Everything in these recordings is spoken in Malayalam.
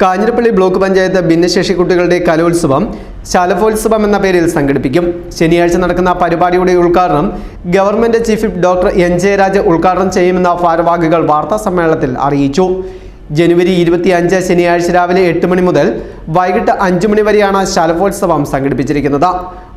കാഞ്ഞിരപ്പള്ളി ബ്ലോക്ക് പഞ്ചായത്ത് ഭിന്നശേഷി കുട്ടികളുടെ കലോത്സവം ശലഭോത്സവം എന്ന പേരിൽ സംഘടിപ്പിക്കും. ശനിയാഴ്ച നടക്കുന്ന പരിപാടിയുടെ ഉദ്ഘാടനം government chief doctor N. Jayaraj ഉദ്ഘാടനം ചെയ്യുമെന്ന ഭാരവാഹികൾ വാർത്താ സമ്മേളനത്തിൽ അറിയിച്ചു. ജനുവരി ഇരുപത്തി അഞ്ച് ശനിയാഴ്ച രാവിലെ എട്ട് മണി മുതൽ വൈകിട്ട് അഞ്ചു മണി വരെയാണ് ശലഭോത്സവം സംഘടിപ്പിച്ചിരിക്കുന്നത്.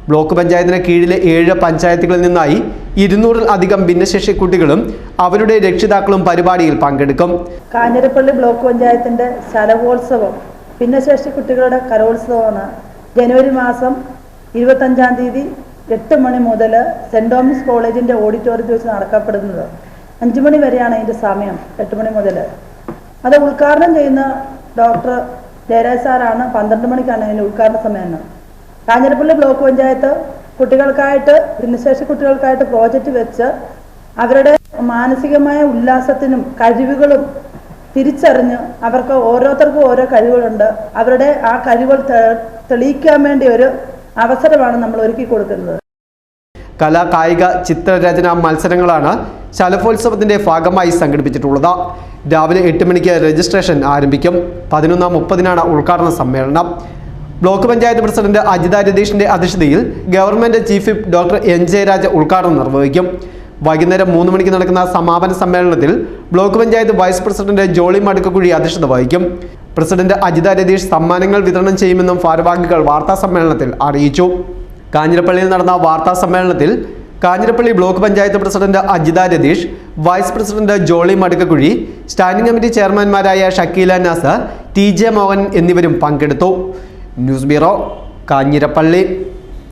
ബ്ലോക്ക് പഞ്ചായത്തിന് കീഴിലെ ഏഴ് പഞ്ചായത്തുകളിൽ നിന്നായി ഇരുന്നൂറിൽ അധികം ഭിന്നശേഷി കുട്ടികളും അവരുടെ രക്ഷിതാക്കളും പരിപാടിയിൽ പങ്കെടുക്കും. കാഞ്ഞിരപ്പള്ളി ബ്ലോക്ക് പഞ്ചായത്തിന്റെ ശലഭോത്സവം ഭിന്നശേഷി കുട്ടികളുടെ കലോത്സവമാണ് ജനുവരി മാസം ഇരുപത്തഞ്ചാം തീയതി എട്ട് മണി മുതൽ സെന്റ് തോമസ് കോളേജിന്റെ ഓഡിറ്റോറിയത്തിൽ വെച്ച് നടക്കപ്പെടുന്നത്. അഞ്ചു മണി വരെയാണ് അതിന്റെ സമയം എട്ട് മണി മുതൽ. അത് ഉദ്ഘാടനം ചെയ്യുന്ന ഡോക്ടർ ജയരാജ് സാറാണ് പന്ത്രണ്ട് മണിക്കാണ് അതിന്റെ ഉദ്ഘാടന സമയം കാഞ്ഞിരപ്പള്ളി ബ്ലോക്ക് പഞ്ചായത്ത് കുട്ടികൾക്കായിട്ട് ഭിന്നശേഷി കുട്ടികൾക്കായിട്ട് പ്രോജക്റ്റ് വെച്ച് അവരുടെ മാനസികമായ ഉല്ലാസത്തിനും കഴിവുകളും തിരിച്ചറിഞ്ഞ് അവർക്ക് ഓരോരുത്തർക്കും ഓരോ കഴിവുകളുണ്ട്. അവരുടെ ആ കഴിവുകൾ തെളിയിക്കാൻ വേണ്ടി ഒരു അവസരമാണ് നമ്മൾ ഒരുക്കി കൊടുക്കുന്നത്. കലാ കായിക ചിത്രരചന മത്സരങ്ങളാണ് ശലഭോത്സവത്തിന്റെ ഭാഗമായി സംഘടിപ്പിച്ചിട്ടുള്ളത്. രാവിലെ എട്ട് മണിക്ക് രജിസ്ട്രേഷൻ ആരംഭിക്കും. പതിനൊന്നാം മുപ്പതിനാണ് ഉദ്ഘാടന സമ്മേളനം. ബ്ലോക്ക് പഞ്ചായത്ത് പ്രസിഡന്റ് അജിത രതീഷിന്റെ അധ്യക്ഷതയിൽ government chief whip doctor N Jayaraj ഉദ്ഘാടനം നിർവഹിക്കും. വൈകുന്നേരം മൂന്ന് മണിക്ക് നടക്കുന്ന സമാപന സമ്മേളനത്തിൽ block panchayat vice president Jolly Madukkakuzhi അധ്യക്ഷത വഹിക്കും. പ്രസിഡന്റ് അജിത രതീഷ് സമ്മാനങ്ങൾ വിതരണം ചെയ്യുമെന്നും ഭാരവാഹികൾ വാർത്താ സമ്മേളനത്തിൽ അറിയിച്ചു. കാഞ്ഞിരപ്പള്ളിയിൽ നടന്ന വാർത്താ സമ്മേളനത്തിൽ Kanjirappally block panchayat president Ajitha Ratheesh vice president Jolly Madukkakuzhi standing committee ചെയർമാൻമാരായ Shakeela Nasar T J Mohan എന്നിവരും പങ്കെടുത്തു. News bureau Kanjirappally.